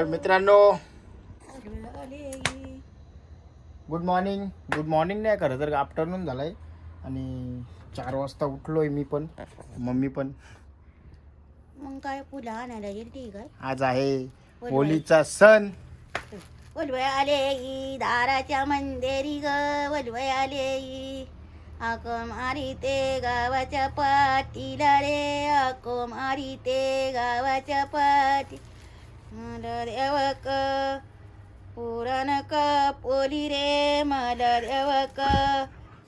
तर मित्रांनो. Good morning good morning नाही खरं तर आफ्टरनून झालंय. आणि चार वाजता उठलोय मी पण मम्मी पण. मग काय फुलं आणायला येईल ठीक आहे आज आहे होलीचा सण. वलवय आले ई दाराच्या मंदिरी ग वलवय आले ई. आको मारी ते गावाच्या पाटीला रे आको मारी ते गावाच्या पाटी मला देवक पुरण का पोली रे मला देवक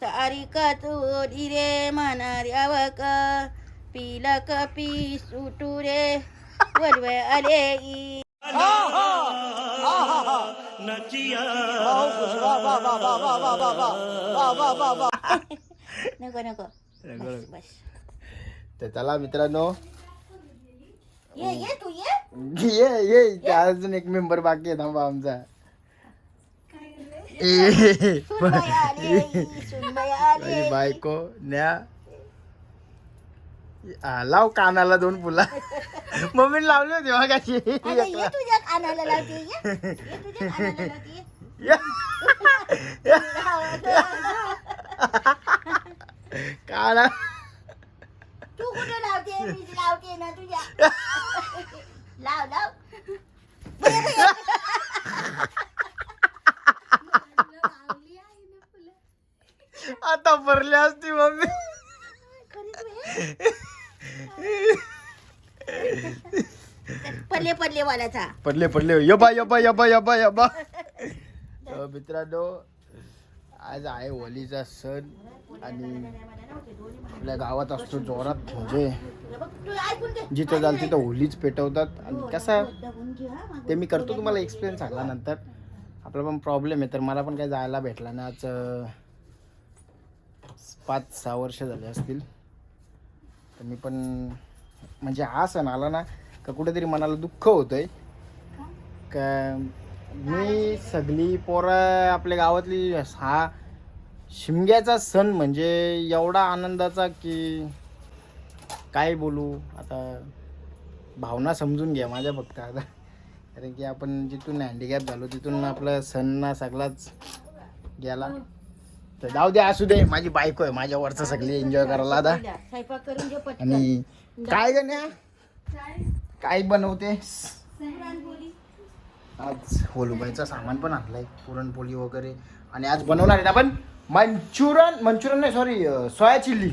सारी का चोली रे मना देवक पिला का पी सुटू रे वलवय आले ई नको नको. बस बस तर चला मित्रांनो ये ये तू ये? ये ये अजून एक मेंबर बाकी आहे थांबा आमचा. ए, माझी बायको न्या. लाव कानाला दोन फुला. मम्मीने लावली होती मगाशी. आता ये तुझ्या कानाला लावते ये. ये तुझ्या कानाला लावते ये. काना. तू कुठे लावते? मी लावते ना तुझ्या. लाव लाव. आता भरली असती मम्मी. पल्ले पल्ले वालाचा पडले पडले यबा यबा यबा यबा यबा तर मित्रांनो आज आहे होलीचा सण आणि आपल्या गावात असतो जोरात म्हणजे जिथं जाल तिथं होलीच पेटवतात. आणि कसं. ते मी करतो तुम्हाला एक्सपिरियन्स सांगल्यानंतर. आपला पण प्रॉब्लेम आहे तर मला पण काही जायला भेटला नाही. आज पाच सहा वर्ष झाले असतील. तर मी पण म्हणजे हा सण आला ना का कुठेतरी मनाला दुःख होतंय. का मी सगळी पोरं आपल्या गावातली हा शिमग्याचा सण म्हणजे एवढा आनंदाचा की काय बोलू? आता भावना समजून घ्या माझ्या फक्त आता. कारण की आपण जिथून हँडिकॅप झालो तिथून आपला सण ना सगळाच गेला. तर जाऊ दे असू दे. माझी बायको आहे माझ्या वरचं सगळी एन्जॉय करायला आता. स्वयंपाक करून घे पटकन. आणि काय गण्या? काय बनवते आज होलुबाईचं सामान पण आणलंय पुरणपोळी वगैरे. आणि आज बनवणार आहे आपण मंचुरन मंचुरन नाही सॉरी सोया चिल्ली.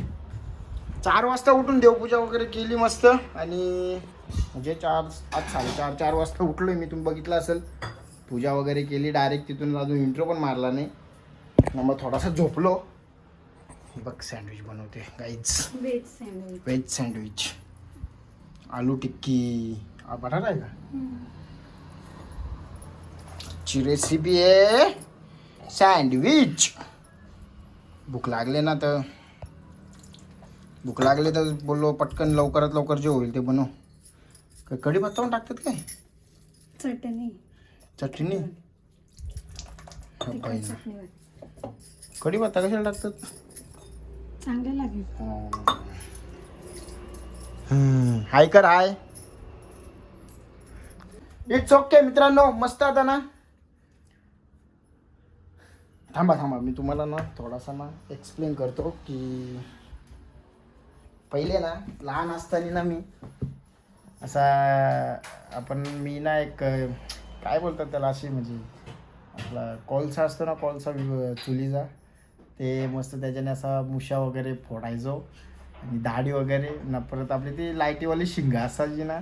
चार वाजता उठून देवपूजा वगैरे केली मस्त. आणि म्हणजे चार आज साडेचार चार वाजता उठलोय मी तुम्ही बघितलं असेल. पूजा वगैरे केली डायरेक्ट तिथून अजून इंट्रो पण मारला नाही. मग थोडासा झोपलो. बघ सँडविच बनवते गाईच व्हेज सँडविच आलू टिक्की. बटाटा आहे का? ची रेसिपी आहे सँडविच भूक लागले ना तर. भूक लागले तर बोललो पटकन लवकरात लवकर जे होईल ते बनव. काय कढीपत्ता पण टाकतात काय? चटणी. चटणी. चटणी कढीपत्ता कशाला टाकतात? चांगलं लागेल. हाय कर हाय. इट्स ओके मित्रांनो. मस्त आता ना. थांबा थांबा. मी तुम्हाला ना थोडासा ना एक्सप्लेन करतो की पहिले ना लहान असताना ना मी असा आपण मी ना एक काय बोलतात त्याला अशी म्हणजे आपला कोळसा असतो ना कोळसा चुलीचा. ते मस्त त्याच्याने असा मुशा वगैरे फोडायचो आणि दाढी वगैरे न परत आपली ती लाईटीवाली शिंगा असायची ना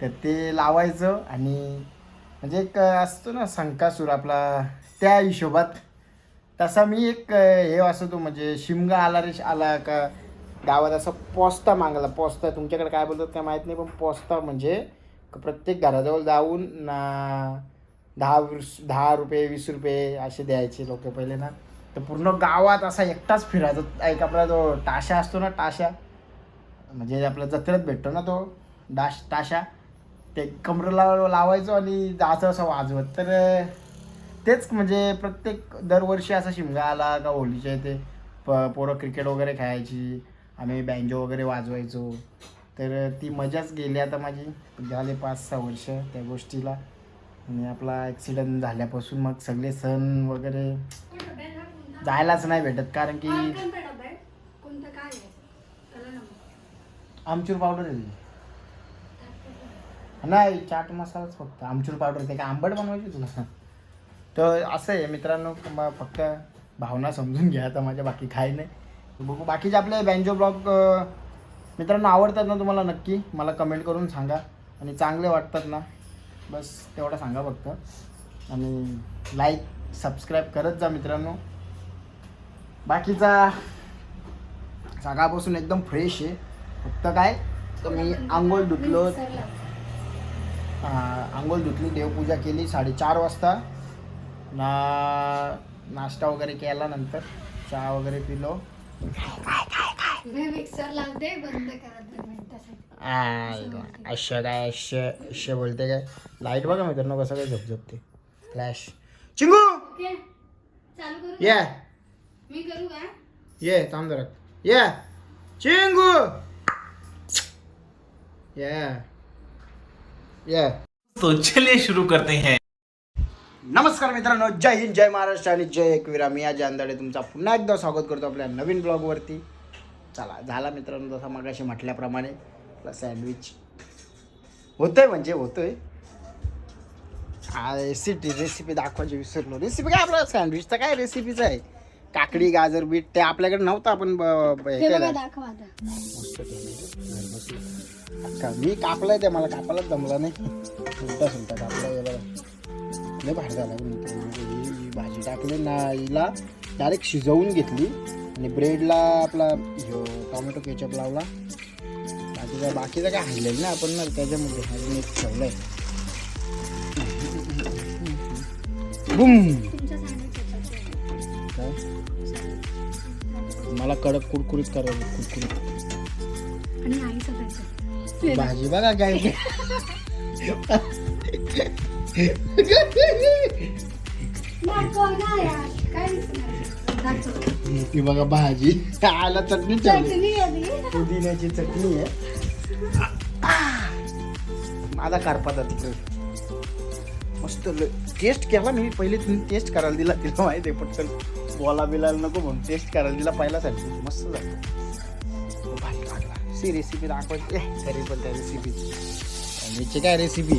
तर ते लावायचं आणि म्हणजे एक असतो ना संकासूर आपला त्या हिशोबात तसा मी एक हे असतो म्हणजे शिमगा आला रे आला का गावात असा पोस्ता मागला. पोस्ता तुमच्याकडे काय बोलतात काय माहीत नाही पण पोस्ता म्हणजे प्रत्येक घराजवळ जाऊन ना दहा दहा रुपये वीस रुपये असे द्यायचे लोक पहिले ना. तर पूर्ण गावात असा एकटाच फिरायचा. एक आपला जो टाशा असतो ना टाशा म्हणजे आपल्या जत्रेत भेटतो ना तो डाश टाशा ते कमरेला लावायचो आणि जायचं असं वाजवत. तर तेच म्हणजे प्रत्येक दरवर्षी असा शिमगा आला का होलीच्या इथे प पोरं क्रिकेट वगैरे खेळायची आम्ही बँजो वगैरे वाजवायचो. तर ती मजाच गेली आता माझी. झाले पाच सहा वर्ष त्या गोष्टीला. आणि आपला ॲक्सिडंट झाल्यापासून मग सगळे सण वगैरे जायलाच नाही भेटत. कारण की आमचूर पावडर आहे ती. नाही चाट मसालाच फक्त आमचूर पावडर ते. का आंबट बनवायची तुला? तर असं आहे मित्रांनो म- फक्त भावना समजून घ्या आता माझ्या बाकी काही नाही. तर बघू बाकीचे आपले बँजो ब्लॉग मित्रांनो आवडतात ना तुम्हाला नक्की? मला कमेंट करून सांगा. आणि चांगले वाटतात ना? बस तेवढं सांगा फक्त. आणि लाईक सबस्क्राईब करत जा मित्रांनो. बाकीचा सकाळपासून एकदम फ्रेश आहे. फक्त काय? तर मी आंघोळ धुतलो हा, आंघोळ धुतली देवपूजा केली साडेचार वाजता. ना नाश्ता वगैरे केला नंतर चहा वगैरे पिलो मिक्सर लावते बंद अश्य काय अश्य अश्य बोलते काय लाईट बघा मित्रांनो कसं काय झपझपते फ्लॅश चिंगू ओके चालू ये मी करू का ये थांब जरा ये चिंगू ये ये तो चलिए शुरू करते हैं। नमस्कार मित्रांनो जय हिंद जय महाराष्ट्र आणि जय एकविरा मी अजय अंदाडे तुमचा पुन्हा एकदा स्वागत करतो आपल्या नवीन ब्लॉगवरती. चला झाला मित्रांनो जसं मगाशी म्हटल्याप्रमाणे आपला सँडविच होतोय म्हणजे होतोय. रेसिपी रेसिपी दाखवायची विसरलो. रेसिपी काय आपला सँडविचचं काय रेसिपीच आहे? काकडी गाजर बीट ते आपल्याकडे नव्हतं आपण ब- हे बघा केलं. मी कापलाय ते मला कापायलाच जमला नाही. सुलटा सुलटा कापला याला लय भारी झाला बरं मित्रांनो. ही ही भाजी टाकली ना हिला डायरेक्ट शिजवून घेतली. आणि ब्रेडला आपला टोमॅटो केचप लावला. बाकीचा बाकीचं काय हल्लेलं ना आपण ना त्याच्यामध्ये अजून एक बुम! तुमच्या सँडविच काय? मला कडक कुरकुरीत करायचं कुरकुरीत. भाजी बघा काय दाखव ना यार काय दाखव बघा भाजी. आला चटणी ठेवली. चटणी आली पुदिन्याची चटणी आहे. माझा कारपाचा तिकडे मस्त टेस्ट केला मी. पहिले तुम्ही टेस्ट करायला दिला. तिला माहिती आहे पटकन. बोला बिलायला नको म्हणून टेस्ट करायला दिला पहिल्यासाठी मस्त झालं. भारी लागला. सी रेसिपी दाखवायची ए, तरी पण त्या रेसिपीची मीची काय रेसिपी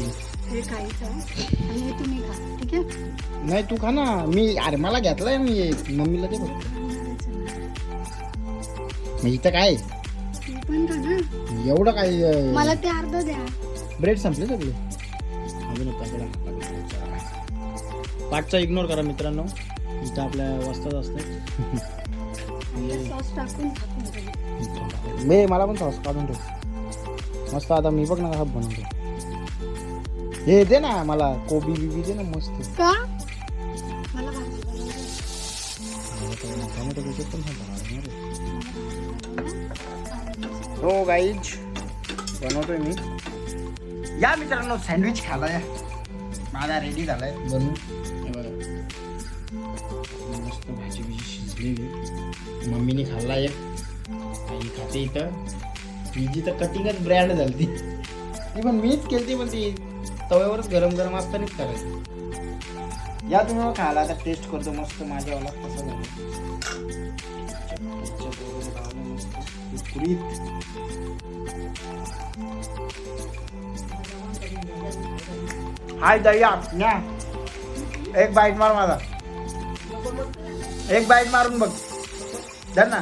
हे खायचं आणि हे तुम्ही खा ठीक आहे? नाही तू खा ना. मी अरे मला घेतलाय मी मम्मीला बघ मग इथं काय? तू पण खा ना. एवढं काय मला ते अर्ध द्या. ब्रेड संपले सगळे? अजून एक पाकिट पाठचा इग्नोर करा मित्रांनो. इथं आपल्या वस्तात असते. सॉस टाकून टाकून ठेवू. मे मला पण सॉस काढून ठेव. मस्त आता मी बघ ना कसा बनवतो. हे दे ना मला कोबी बिबी दे ना मस्त. का? मला भाजी बनवायची टोमॅटो बिचप पण छान बनवणार आहे. हो गाईज बनवतोय मी. या मित्रांनो सँडविच खाला या माझा रेडी झालाय. बनवून हे बघा. मस्त भाजी बिजी शिजलेली मम्मीने खाल्ला एक. आई खाते इथं. हिची तर कटिंगच ब्रँड झाली ती पण मीच केली पण ती तव्यावरच गरम गरम असतानाच करायची या तुम्ही खायला आता टेस्ट करतो मस्त माझ्यावाला कसं झालं. हाय दया न्या. एक बाईट मार माझा. एक बाईट मारून बघ. धर ना.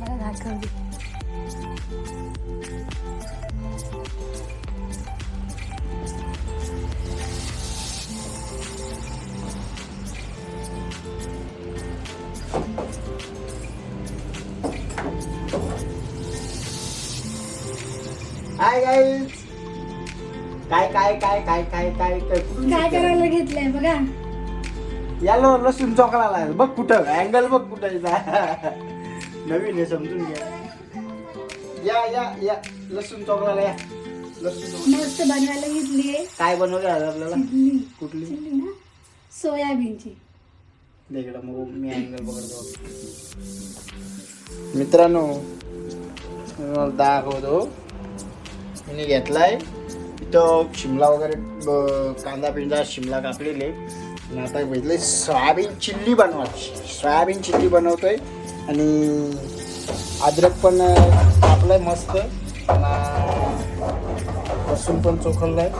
मला दाखवली काय काय काय काय काय काय काय करायला घेतलंय बघा. यालो लसूण चोकला बघ कुठं अँगल बघ कुठं नवीन आहे समजून घ्या. या या या. लसूण चोकला या. लसूण चोकला. मस्त बनवायला घेतलीये काय बनवलं आज आपल्याला? चिल्ली. कुठली? चिल्ली ना? सोयाबीनची. इकडं मग मी अँगल पकडतो. मित्रांनो दाखवतो. मी घेतलाय. इथं शिमला वगैरे कांदा पिंदा शिमला कापलेले आणि आता बघितलंय सोयाबीन चिल्ली बनवायची सोयाबीन चिल्ली बनवतोय. आणि अद्रक पण कापलाय मस्त. लसूण पण चोखललाय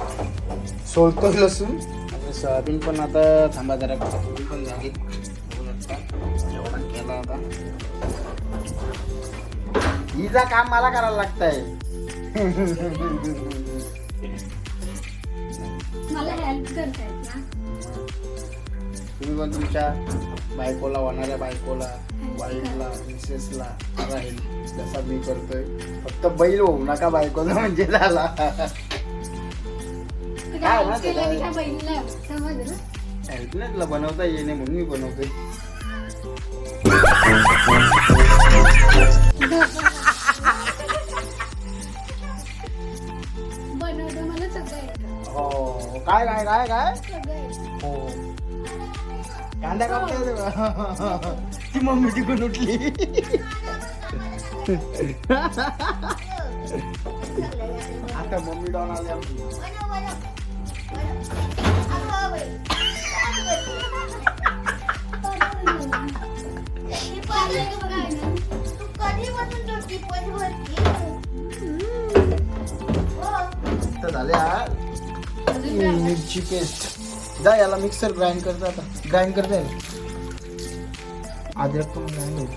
सोलतो लसूण. आणि सोयाबीन पण आता थांबा जरा ती पण झाली जेवण केला आता. हिचा काम मला करायला लागतंय. मला हेल्प करताय. तुम्ही पण तुमच्या बायकोला होणाऱ्या बायकोला वाईफला मिसेसला राहील जसा मी करतोय फक्त बैल होऊ नका बायकोला म्हणजे झाला. ना? तुला बनवता येणे म्हणून मी बनवतोय. बनवलं मला सगळं येतं हो काय काय काय काय? सगळं हो. कांदा कापता येतो का ती मम्मी तिकडून उठली आता मम्मी डाऊन आली आमची बनव, बनव. बनव. अगं बाई. ती पाहिलं का बघा ना? तू कधीपासून तो टिपत होती? हो. तर झाले यार मिरची पेस्ट जा याला मिक्सर ग्राइंड करता आता ग्राइंड करता येईल अद्रक पण ग्राइंड होईल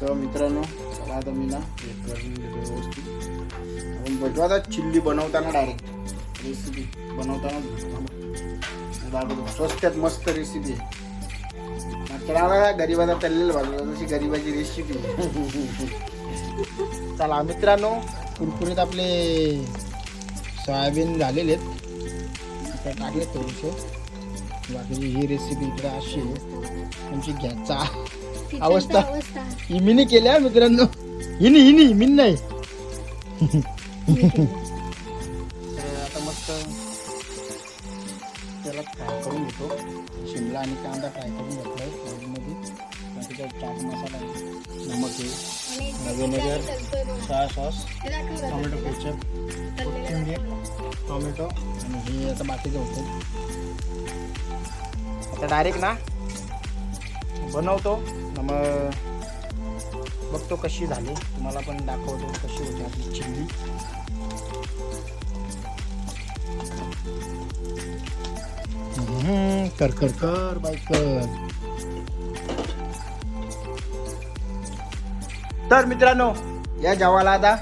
तर मित्रांनो चला आता मी ना व्यवस्थित. बघू आता चिल्ली बनवताना डायरेक्ट रेसिपी बनवताना दाखवतो स्वस्तात मस्त रेसिपी मात्र गरीबाचा तल्लेलं बाजूला जशी गरीबाची रेसिपी चला मित्रांनो कुरकुरीत आपले सोयाबीन झालेले आहेत. इकडे टाकले थोडेसे बाकीची ही रेसिपी इकडे अशी आहे. तुमची घ्यायचा अवस्था. अवस्था. ही मिनी केल्या मित्रांनो. हिनी हिनी मिन नाही. सोया सॉस. टोमॅटो केचप कोथिंबीर टोमॅटो आणि हे आता बाकीचे होते आता डायरेक्ट ना बनवतो. मग बघतो कशी झाली. तुम्हाला पण दाखवतो कशी होती आपली चिल्ली. कर कर कर बाई कर. तर मित्रांनो या जेवायला आता.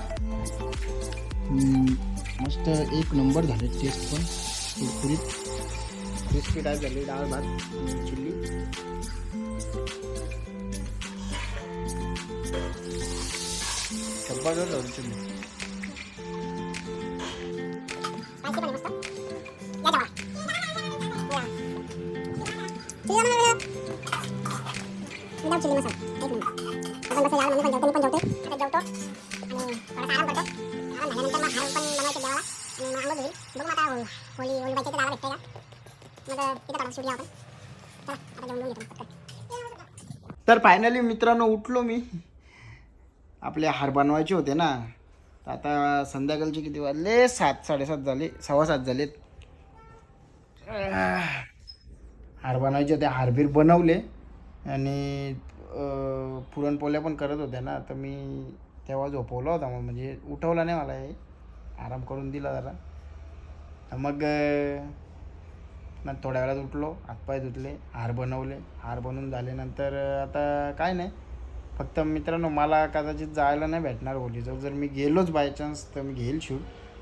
मस्त एक नंबर झाले टेस्ट पण. कुरकुरीत. क्रिस्पी टाईप झाली डाळ भात चिल्ली. झाली चिल्ली. तर फायनली मित्रांनो उठलो मी. आपले हार बनवायचे होते ना. तर आता संध्याकाळचे किती वाजले? सात साडेसात झाले. सव्वा सात झालेत. हार बनवायचे होते. हारबीर बनवले. आणि पुरणपोल्या पुरणपोळ्या पण करत होत्या ना. तर मी तेव्हा झोपवला होता. मग म्हणजे उठवला नाही मला हे. आराम करून दिला जरा. मग मग थोड्या वेळात उठलो हातपाय धुतले हार बनवले. हार बनवून झाल्यानंतर आता काय नाही. फक्त मित्रांनो मला कदाचित जायला नाही भेटणार होलीचं. जर मी गेलोच बाय चान्स तर मी घेईल शूट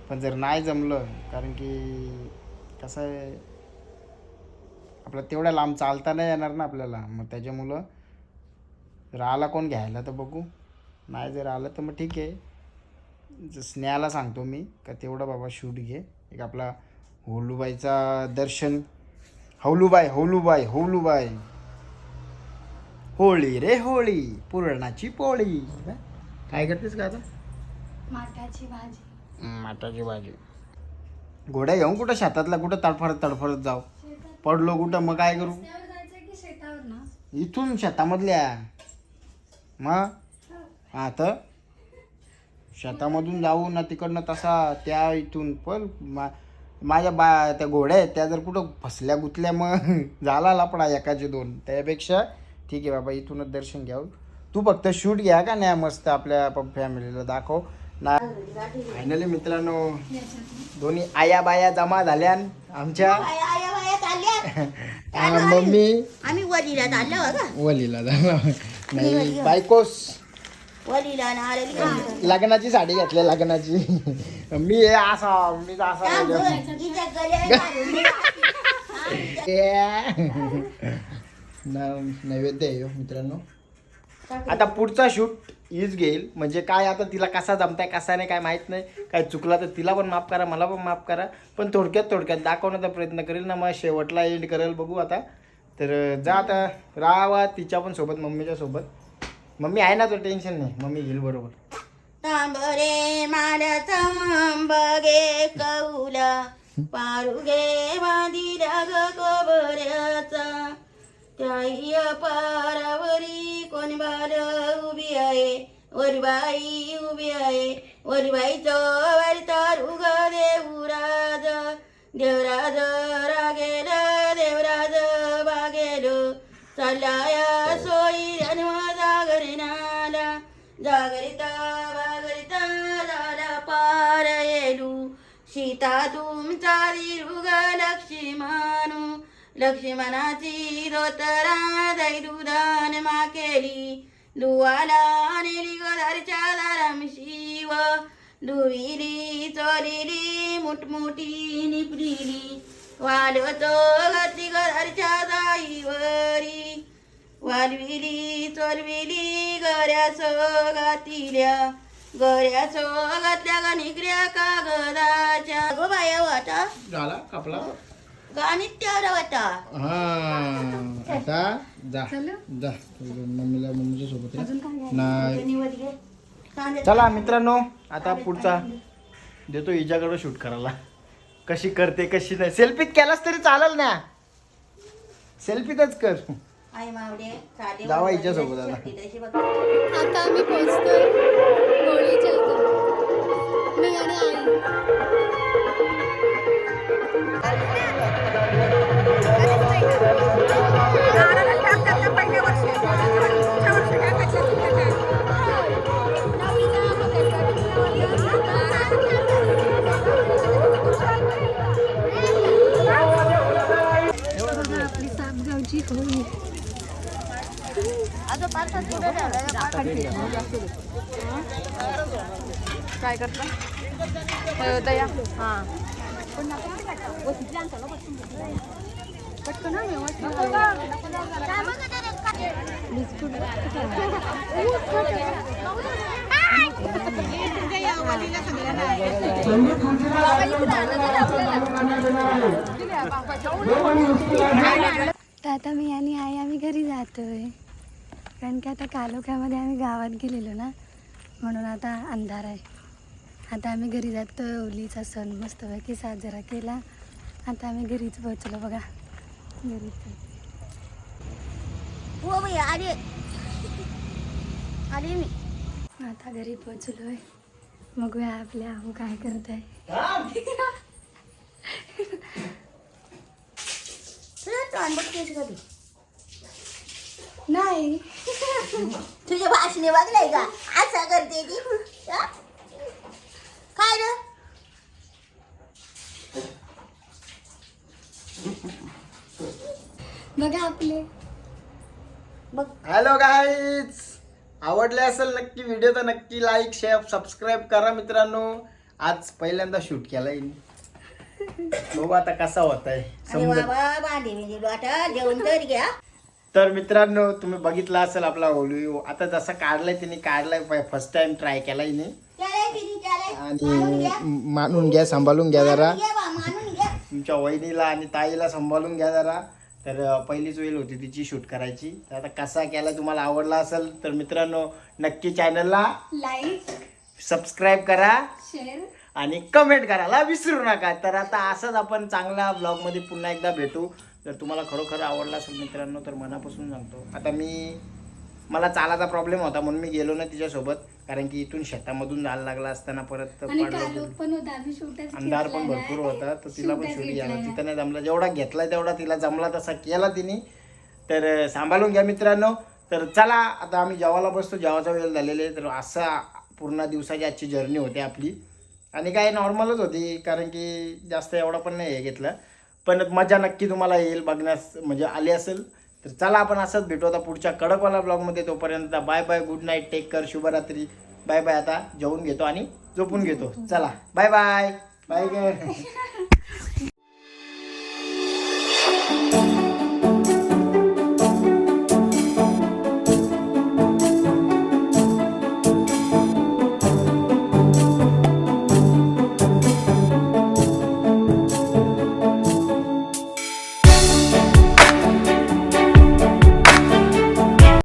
पण जर नाही जमलं कारण की कसं आहे आपलं तेवढ्या लांब चालता नाही येणार ना आपल्याला. मग त्याच्यामुळं जर आला कोण घ्यायला तर बघू. नाही जर आलं तर मग ठीक आहे. ज- स्नेहाला सांगतो मी का तेवढं बाबा शूट घे. एक आपला होलूबाईचा दर्शन हौलूबाई हौलूबाई हौलूबाई. होळी रे होळी पुरणाची पोळी. काय करतेस का आता? माठाची भाजी. माटाची भाजी. घोड्या घेऊन कुठं शेतातला कुठं तडफडत तडफडत जाऊ. पडलो कुठं मग काय करू? शेतावर जायचं की शेतावर ना? इथून शेतामधल्या. मग? हा तर? शेतामधून जाऊ ना तिकडनं तसा त्या इथून पण मा माझ्या बा त्या घोड्या आहेत त्या जर कुठं फसल्या गुतल्या मग झाला लपडा एकाचे दोन. त्यापेक्षा ठीक आहे बाबा इथूनच दर्शन घ्यावं तू फक्त शूट घ्या का नाही मस्त आपल्या फॅमिलीला दाखव. ना फायनली मित्रांनो दोन्ही आया बाया जमा झाल्या आमच्या मम्मी आम्ही वलीला झाला. नाही बायकोस. वलीला लग्नाची साडी घातली लग्नाची. मी हे असा मी असा. तिच्या घालून न- नैवेद्य आहे ह्यो, मित्रांनो. आता पुढचा शूट हीच घेईल. म्हणजे काय आता तिला कसा जमताय कसा नाही काय माहीत नाही. काय चुकला तर तिला पण माफ करा मला पण माफ करा. पण थोडक्यात थोडक्यात दाखवण्याचा प्रयत्न करेल ना मग शेवटला एंड करेल बघू आता. तर जा आता राहावा तिच्या पण सोबत मम्मीच्या सोबत. मम्मी आहे ना तो टेन्शन नाही. मम्मी घेईल बरोबर. तांबरे माड्याचा बगे कौला पारुगे बांधिला ग गोबऱ्याचा त्याही पारावरी कोण बाल उभी आहे? वरबाई उभी आहे. वरबाईचं वारी तारू ग देवराज देवराज सीता तुमचा दिरुग लक्ष्मणू लक्ष्मणाची धोतरा दैरुदान मा केली दुवाला नेली गदारच्या दाराम शिव दुविली चोरिली मुठमुठी निपडिली. वालतो गती गदरच्या दाईवरी वालविली चोरविली गऱ्या सोगातिल्या गऱ्या सोगातल्या गा निकऱ्या कागदाच्या. गो बाया वाटा. झाला कापला? गाणीत तेवढा वाटा. हा आता जा जा. मम्मीला मम्मीच्या सोबत राहा. नाही. निवड घे. कांदे चला मित्रांनो आता पुढचा. देतो हिच्याकडं शूट करायला. कशी करते कशी नाही. सेल्फीत केलास तरी चालेल ना. सेल्फीतच कर. जावा हिच्यासोबत आता. आता आम्ही पोहोचतोय होळीच्या इथे मी आणि आई. काय करता? दया. हा. तर आता मी आणि आई आम्ही घरी जातोय. कारण की आता कालोख्यामध्ये आम्ही गावात गेलेलो ना म्हणून आता अंधार आहे. आता आम्ही घरी जातोय होलीचा सण मस्तपैकी साजरा केला. आता आम्ही घरीच पोहोचलो बघा. घरीच हो बाई आले. आले मी. आता घरी पोहोचलोय. बघूया आपल्या आऊ काय करत. आहे नाही. तुझे भाषणे बघलाय का असं करते ती हा? काय रे बघा आपले बघ हॅलो गाईज आवडले असेल नक्की व्हिडिओ तर नक्की लाईक शेअर सबस्क्राईब करा मित्रांनो आज पहिल्यांदा शूट केलाय बघू आता कसा होत आहे समजा बाबा म्हणजे जेवण तर घ्या तर मित्रांनो तुम्ही बघितला असेल आपला व्हिडिओ आता जसा काढलाय तिने काढलाय फर्स्ट टाइम ट्राय केला हिने. आणि मानून घ्या. सांभाळून घ्या जरा. तुमच्या वहिनीला आणि ताईला सांभाळून घ्या जरा. तर पहिलीच वेळ होती तिची शूट करायची. तर आता कसा केला तुम्हाला आवडला असेल तर मित्रांनो नक्की चॅनलला लाईक सबस्क्राईब करा. शेअर आणि कमेंट करायला विसरू नका. तर आता असंच आपण चांगल्या ब्लॉगमध्ये पुन्हा एकदा भेटू. जर तुम्हाला खरोखर आवडला असेल मित्रांनो तर मनापासून सांगतो. आता मी मला चालाचा प्रॉब्लेम होता म्हणून मी गेलो ना तिच्यासोबत कारण की इथून शेतामधून जायला लागला असताना परत आणि पडलो कालोख पण होता आम्ही शूटच अंधार पण भरपूर होता तर तिला पण शूट घ्यायला तिथं नाही जमला जेवढा घेतला तेवढा तिला जमला तसा केला तिने. तर अं, सांभाळून घ्या मित्रांनो. तर चला आता आम्ही जेवायला बसतो जेवायचा वेळ झालेला आहे तर असा पूर्ण दिवसाची आजची जर्नी होती आपली. आणि काय नॉर्मलच होती कारण की जास्त एवढा पण नाही हे घेतलं. पण मजा नक्की तुम्हाला येईल बघण्यास म्हणजे आली असेल. तर चला आपण असंच भेटू आता पुढच्या कडकवाला ब्लॉगमध्ये. तोपर्यंत bye bye good night take कर शुभरात्री. बाय बाय आता जेवून घेतो आणि झोपून घेतो. चला बाय. Bye bye.